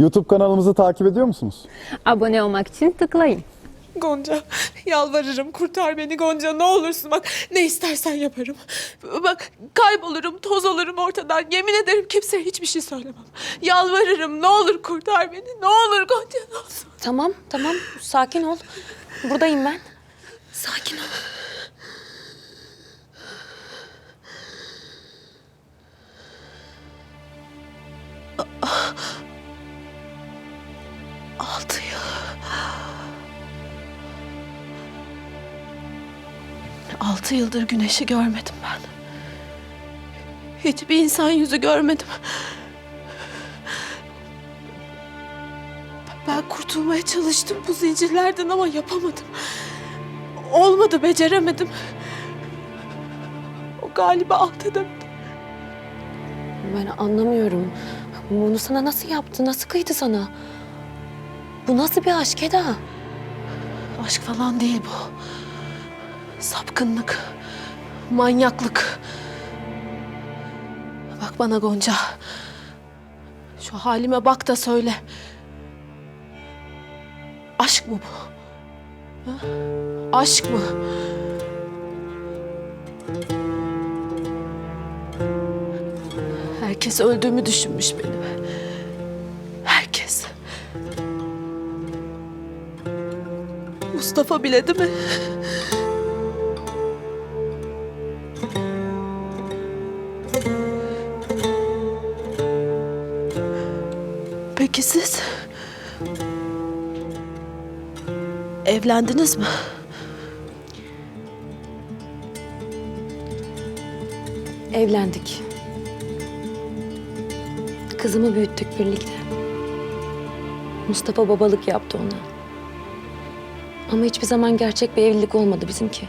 YouTube kanalımızı takip ediyor musunuz? Abone olmak için tıklayın. Gonca yalvarırım kurtar beni Gonca ne olursun bak ne istersen yaparım. Bak kaybolurum toz olurum ortadan yemin ederim kimseye hiçbir şey söylemem. Yalvarırım ne olur kurtar beni ne olur Gonca ne olur. Tamam, tamam. Sakin ol. Buradayım ben. Sakin ol. Altı yıl. Altı yıldır güneşi görmedim ben. Hiçbir insan yüzü görmedim. Ben kurtulmaya çalıştım bu zincirlerden ama yapamadım. Olmadı, beceremedim. O galiba alt edemedim. Ben anlamıyorum. Bunu sana nasıl yaptı? Nasıl kıydı sana? Bu nasıl bir aşk Eda? Aşk falan değil bu. Sapkınlık, manyaklık. Bak bana Gonca. Şu halime bak da söyle. Aşk mı bu? Ha? Aşk mı? Herkes öldüğümü düşünmüş benim. Herkes. Mustafa bile değil mi? Peki siz? Evlendiniz mi? Evlendik. Kızımı büyüttük birlikte. Mustafa babalık yaptı ona. Ama hiçbir zaman gerçek bir evlilik olmadı bizimki.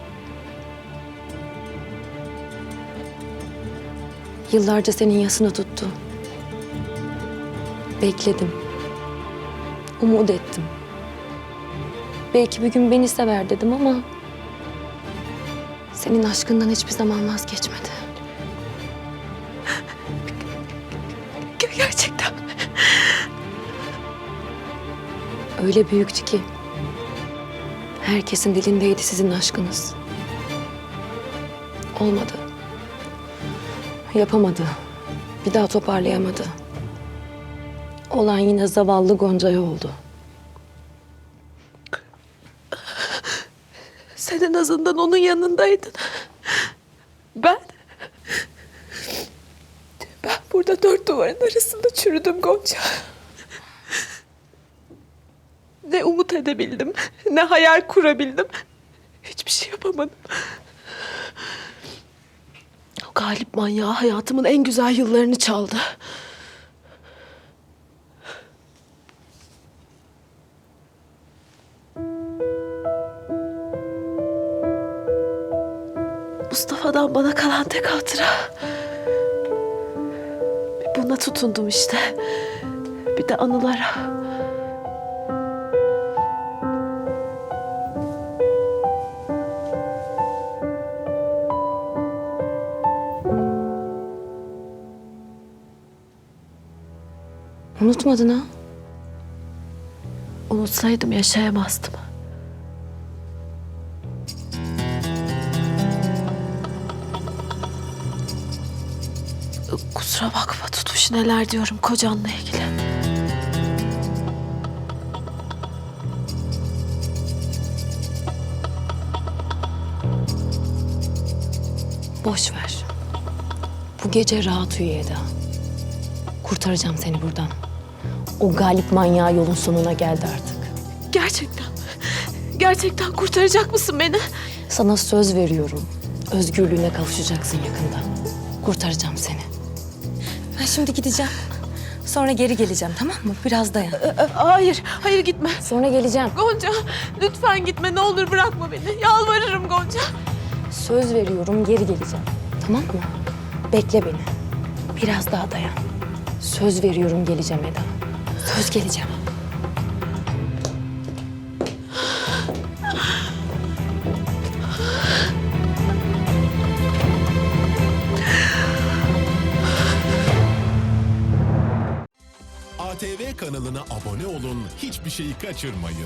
Yıllarca senin yasını tuttu. Bekledim. Umut ettim. Belki bir gün beni sever dedim ama... ...senin aşkından hiçbir zaman vazgeçmedi. Ger- Gerçekten. Öyle büyüktü ki. Herkesin dilindeydi sizin aşkınız. Olmadı. Yapamadı. Bir daha toparlayamadı. Olan yine zavallı Gonca'ya oldu. Sen en azından onun yanındaydın. Ben... Ben burada dört duvarın arasında çürüdüm Gonca. Ne umut edebildim, ne hayal kurabildim. Hiçbir şey yapamadım. O galip manyağı hayatımın en güzel yıllarını çaldı. Mustafa'dan bana kalan tek hatıra. Buna tutundum işte. Bir de anılara. Unutmadın ha? Unutsaydım yaşayamazdım. Kusura bakma tutuş neler diyorum kocanla ilgili. Boş ver. Bu gece rahat uyu Eda. Kurtaracağım seni buradan. O galip manyağı yolun sonuna geldi artık. Gerçekten, gerçekten kurtaracak mısın beni? Sana söz veriyorum. Özgürlüğüne kavuşacaksın yakında. Kurtaracağım seni. Ben şimdi gideceğim. Sonra geri geleceğim tamam mı? Biraz dayan. Hayır, hayır gitme. Sonra geleceğim. Gonca, lütfen gitme. Ne olur bırakma beni. Yalvarırım Gonca. Söz veriyorum geri geleceğim. Tamam mı? Bekle beni. Biraz daha dayan. Söz veriyorum geleceğim Eda. Söz geleceğim. ATV kanalına abone olun, hiçbir şeyi kaçırmayın.